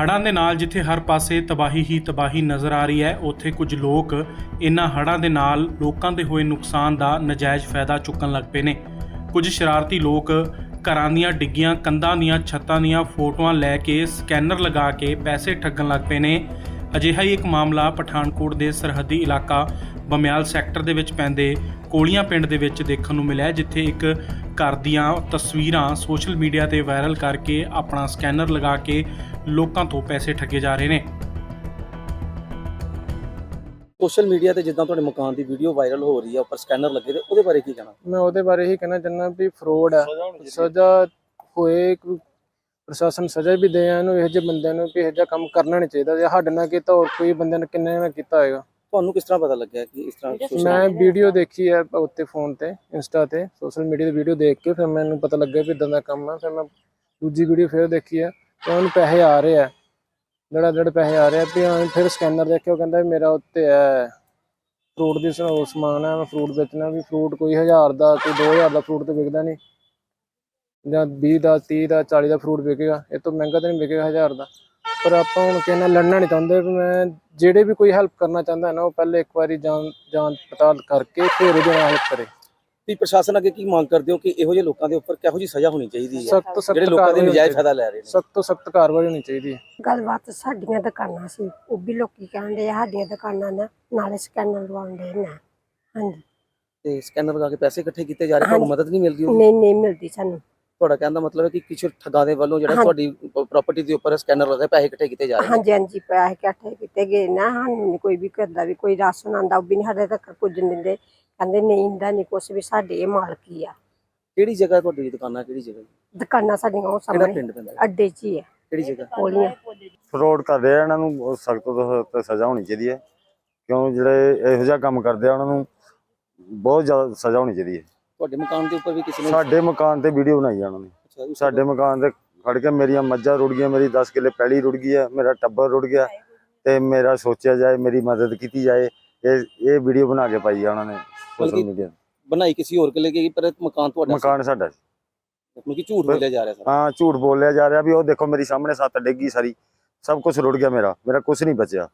ਹੜ੍ਹਾਂ ਦੇ ਨਾਲ ਜਿੱਥੇ ਹਰ ਪਾਸੇ ਤਬਾਹੀ ਹੀ ਤਬਾਹੀ ਨਜ਼ਰ ਆ ਰਹੀ ਹੈ, ਉੱਥੇ ਕੁਝ ਲੋਕ ਇਨ੍ਹਾਂ ਹੜ੍ਹਾਂ ਦੇ ਨਾਲ ਲੋਕਾਂ ਦੇ ਹੋਏ ਨੁਕਸਾਨ ਦਾ ਨਜਾਇਜ਼ ਫਾਇਦਾ ਚੁੱਕਣ ਲੱਗ ਪਏ ਨੇ। ਕੁਝ ਸ਼ਰਾਰਤੀ ਲੋਕ ਘਰਾਂ ਦੀਆਂ ਡਿੱਗੀਆਂ, ਕੰਧਾਂ ਦੀਆਂ ਛੱਤਾਂ ਦੀਆਂ ਫੋਟੋਆਂ ਲੈ ਕੇ ਸਕੈਨਰ ਲਗਾ ਕੇ ਪੈਸੇ ਠੱਗਣ ਲੱਗ ਪਏ ਨੇ। ਅਜਿਹਾ ਹੀ ਇੱਕ ਮਾਮਲਾ ਪਠਾਨਕੋਟ ਦੇ ਸਰਹੱਦੀ ਇਲਾਕਾ ਬਮਿਆਲ ਸੈਕਟਰ ਦੇ ਵਿੱਚ ਪੈਂਦੇ ਕੋਲੀਆਂ ਪਿੰਡ ਦੇ ਵਿੱਚ ਦੇਖਣ ਨੂੰ ਮਿਲਿਆ, ਜਿੱਥੇ ਇੱਕ ਘਰ ਦੀਆਂ ਤਸਵੀਰਾਂ ਸੋਸ਼ਲ ਮੀਡੀਆ ਤੇ ਵਾਇਰਲ ਕਰਕੇ ਆਪਣਾ ਸਕੈਨਰ ਲਗਾ ਕੇ ਲੋਕਾਂ ਤੋਂ ਪੈਸੇ ਠੱਗੇ ਜਾ ਰਹੇ ਨੇ। ਸੋਸ਼ਲ ਮੀਡੀਆ ਤੇ ਜਿੱਦਾਂ ਤੁਹਾਡੇ ਮਕਾਨ ਦੀ ਵੀਡੀਓ ਵਾਇਰਲ ਹੋ ਰਹੀ ਹੈ ਉੱਪਰ ਸਕੈਨਰ ਲੱਗੇ ਤੇ ਉਹਦੇ ਬਾਰੇ ਕੀ ਕਹਿਣਾ? ਮੈਂ ਉਹਦੇ ਬਾਰੇ ਹੀ ਕਹਿਣਾ ਚਾਹੁੰਦਾ ਵੀ ਫਰੋਡ ਹੈ ਸਜ਼ਾ ਹੋਏ ਪ੍ਰਸ਼ਾਸਨ ਸਜ਼ਾ ਵੀ ਦੇ ਇਹਨੂੰ ਇਹੋ ਜਿਹੇ ਬੰਦਿਆਂ ਨੂੰ ਕਿ ਇਹੋ ਜਿਹਾ ਕੰਮ ਕਰਨਾ ਨਹੀਂ ਚਾਹੀਦਾ। ਜੇ ਸਾਡੇ ਨਾਲ ਕੀਤਾ ਹੋਰ ਕੋਈ ਬੰਦੇ ਨੇ ਕਿੰਨੇ ਨਾਲ ਕੀਤਾ ਹੋਏਗਾ? ਤੁਹਾਨੂੰ ਕਿਸ ਤਰ੍ਹਾਂ ਪਤਾ ਲੱਗਿਆ ਕਿ ਇਸ ਤਰ੍ਹਾਂ social ਮੈਂ ਵੀਡੀਓ ਦੇਖੀ ਹੈ ਉੱਤੇ ਫੋਨ ਤੇ ਇੰਸਟਾ ਤੇ ਸੋਸ਼ਲ ਮੀਡੀਆ ਦੀ ਵੀਡੀਓ ਦੇਖ ਕੇ ਫਿਰ ਮੈਨੂੰ ਪਤਾ ਲੱਗਿਆ ਵੀ ਇਦਾਂ ਦਾ ਕੰਮ ਹੈ ਫਿਰ ਮੈਂ ਦੂਜੀ ਵੀਡੀਓ ਫਿਰ ਦੇਖੀ ਹੈ ਤੇ ਉਹਨੂੰ ਪੈਸੇ ਆ ਰਹੇ ਆ। ਜਿਹੜਾ ਜਿਹੜੇ ਪੈਸੇ ਆ ਰਹੇ ਆ ਵੀ ਫਿਰ ਸਕੈਨਰ ਦੇਖਿਆ ਉਹ ਕਹਿੰਦਾ ਵੀ ਮੇਰਾ ਉੱਤੇ ਹੈ। ਫਰੂਟ ਦੀ ਸ- ਉਹ ਸਮਾਨ ਹੈ ਮੈਂ ਫਰੂਟ ਵੇਚਣਾ ਵੀ ਫਰੂਟ ਕੋਈ 1000 ਦਾ ਕੋਈ 2000 ਦਾ ਫਰੂਟ ਤੇ ਵਿਕਦਾ ਨਹੀਂ। ਜਾਂ 20 ਦਾ 30 ਦਾ 40 ਦਾ ਫਰੂਟ ਵਿਕੇਗਾ ਇਹ ਤੋਂ ਮਹਿੰਗਾ ਤਾਂ ਨਹੀਂ ਵਿਕੇਗਾ 1000 ਦਾ। ਪਰ ਆਪਾਂ ਹੁਣ ਕਿਸੇ ਨਾਲ ਲੜਨਾ ਨਹੀਂ ਚਾਹੁੰਦੇ ਵੀ ਮੈਂ ਜਿਹੜੇ ਵੀ ਕੋਈ ਹੈਲਪ ਕਰਨਾ ਚਾਹੁੰਦਾ ਹੈ ਨਾ ਉਹ ਪਹਿਲੇ ਇੱਕ ਵਾਰੀ ਜਾਣ ਜਾਂਚ ਪੜਤਾਲ ਕਰਕੇ ਫਿਰ ਉਹਦੇ ਨਾਲ ਹੈਲਪ ਕਰੇ। ਵੀ ਪ੍ਰਸ਼ਾਸਨ ਅੱਗੇ ਕੀ ਮੰਗ ਕਰਦੇ ਹੋ ਕਿ ਇਹੋ ਜਿਹੇ ਲੋਕਾਂ ਦੇ ਉੱਪਰ ਕਿਹੋ ਜਿਹੀ ਸਜ਼ਾ ਹੋਣੀ ਚਾਹੀਦੀ ਹੈ? ਸਖਤ ਤੋਂ ਸਖਤ ਜਿਹੜੇ ਲੋਕਾਂ ਦੇ ਨਜਾਇਜ਼ ਫਾਇਦਾ ਲੈ ਰਹੇ ਨੇ। ਸਖਤ ਤੋਂ ਸਖਤ ਕਾਰਵਾਈ ਹੋਣੀ ਚਾਹੀਦੀ ਹੈ। ਗੱਲਬਾਤ ਸਾਡੀਆਂ ਦੁਕਾਨਾਂ ਸੀ ਉਹ ਵੀ ਲੋਕੀ ਕਹਿੰਦੇ ਆ ਸਾਡੀਆਂ ਦੁਕਾਨਾਂ ਨੇ ਨਾਲੇ ਸਕੈਨਰ ਲਵਾਉਂਦੇ ਨੇ। ਹਾਂਜੀ। ਤੇ ਸਕੈਨਰ ਲਗਾ ਕੇ ਪੈਸੇ ਇਕੱਠੇ ਕੀਤੇ ਜਾ ਰਹੇ ਤੁਹਾਨੂੰ ਮਦਦ ਨਹੀਂ ਮਿਲਦੀ? ਨਹੀਂ ਨਹੀਂ ਮਿਲਦੀ ਸਾਨੂੰ। ਤੁਹਾਡਾ ਕਹਿਣ ਦਾ ਮਤਲਬ ਹੈ ਕਿ ਕਿਸੇ ਠੱਗਾਂ ਦੇ ਵੱਲੋਂ ਜਿਹੜਾ। ਤੁਹਾਡੀ ਪ੍ਰਾਪਰਟੀ ਦੇ ਉੱਪਰ ਸਕੈਨਰ ਲਗਾ ਕੇ ਪੈਸੇ ਇਕੱਠੇ ਕੀਤੇ ਜਾ ਰਹੇ ਹਾਂਜੀ ਹਾਂਜੀ ਪੈਸੇ ਇਕੱਠੇ ਕੀਤੇ ਗਏ ਨਾ। ਸਾਨੂੰ ਨੀ ਕੋਈ ਵੀ ਕਰਦਾ ਵੀ ਕੋਈ ਰਾਸ਼ਨ ਆਂਦਾ ਉਹ ਵੀ ਨਹੀਂ ਸਾਡੇ ਤੱਕ ਪੁੱਜਣ ਦਿੰਦੇ। ਕਹਿੰਦੇ ਨਹੀਂ ਹੁੰਦਾ ਨਹੀਂ ਕੁਛ ਵੀ ਸਾਡੇ ਇਹ ਮਾਲਕੀ ਆ। ਕਿਹੜੀ ਜਗ੍ਹਾ ਤੁਹਾਡੀ ਦੁਕਾਨਾਂ ਕਿਹੜੀ ਜਗ੍ਹਾ? ਦੁਕਾਨਾਂ ਸਾਡੀਆਂ ਉਹ ਕਿਹੜਾ ਸਾਹਮਣੇ ਪਿੰਡ ਪੈਂਦਾ? ਹੈ? ਅੱਡੇ 'ਚ ਹੀ ਆ। ਕਿਹੜੀ ਜਗ੍ਹਾ? ਕੋਲੀਆਂ। ਫਰੋਡ ਕਰਦੇ ਆ ਇਹਨਾਂ ਨੂੰ ਸਖਤ ਤੋਂ ਸਖਤ ਸਜ਼ਾ ਹੋਣੀ ਚਾਹੀਦੀ ਹੈ। ਕਿਉਂ? ਜਿਹੜੇ ਇਹੋ ਜਿਹਾ ਕੰਮ ਕਰਦੇ ਆ ਉਹਨਾਂ ਨੂੰ ਬਹੁਤ ਜ਼ਿਆਦਾ ਸਜ਼ਾ ਹੋਣੀ ਚਾਹੀਦੀ ਹੈ। ਤੁਹਾਡੇ ਮਕਾਨ ਦੇ ਉੱਪਰ ਵੀ ਕਿਸੇ ਨੇ ਸਾਡੇ ਮਕਾਨ ਤੇ ਵੀਡੀਓ ਬਣਾਈ ਆ ਉਹਨਾਂ ਨੇ ਸਾਡੇ ਮਕਾਨ ਤੇ ਖੜ ਕੇ ਮੇਰੀਆਂ ਮੱਝਾਂ ਰੁੜ ਗਈਆਂ ਮੇਰੀ 10 ਕਿੱਲੇ ਪੈਲੀ ਰੁੜ ਗਈ ਹੈ ਮੇਰਾ ਟੱਬਰ ਰੁੜ ਗਿਆ ਤੇ ਮੇਰਾ ਸੋਚਿਆ ਜਾਏ ਮੇਰੀ ਮਦਦ ਕੀਤੀ ਜਾਏ ਇਹ ਇਹ ਵੀਡੀਓ ਬਣਾ ਕੇ ਪਾਈ ਆ ਉਹਨਾਂ ਨੇ ਸੋਸ਼ਲ ਮੀਡੀਆ ਬਣਾਈ ਕਿਸੇ ਹੋਰ ਕੇ ਲਈ ਪਰ ਮਕਾਨ ਤੁਹਾਡਾ। ਮਕਾਨ ਸਾਡਾ ਸੀ। ਮਤਲਬ ਕਿ ਝੂਠ ਬੋਲਿਆ ਜਾ ਰਿਹਾ ਸਰ ਹਾਂ ਝੂਠ ਬੋਲਿਆ ਜਾ ਰਿਹਾ ਵੀ ਉਹ ਦੇਖੋ ਮੇਰੀ ਸਾਹਮਣੇ ਸੱਤ ਡਿੱਗੀ ਸਾਰੀ ਸਭ ਕੁਝ ਰੁੜ ਗਿਆ ਮੇਰਾ ਮੇਰਾ ਕੁਝ ਨਹੀਂ ਬਚਿਆ